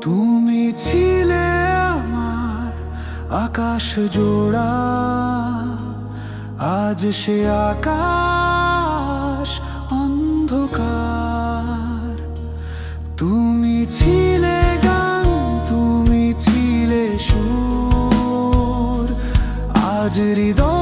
তুমি ছিলে আমার আকাশ জোড়া। আজ সে আকাশ অন্ধকার। তুমি ছিলে গান, তুমি ছিলে সুর। আজ হৃদয়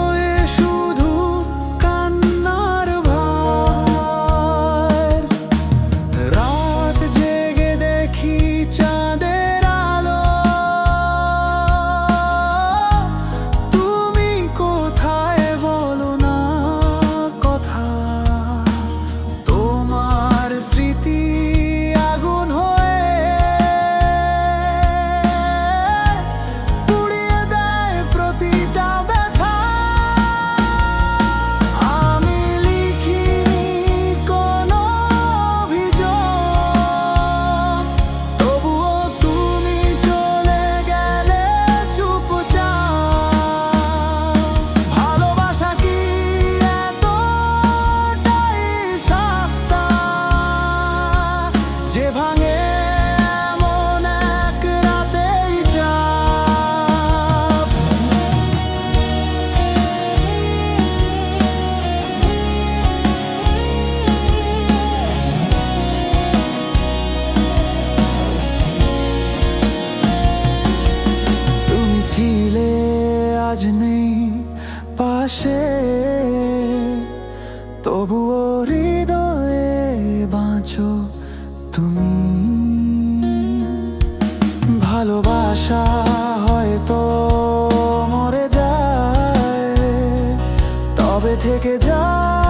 আসে তবুও হৃদয়ে বাঁচো তুমি। ভালোবাসা হয়তো মরে যায় তবে থেকে যায়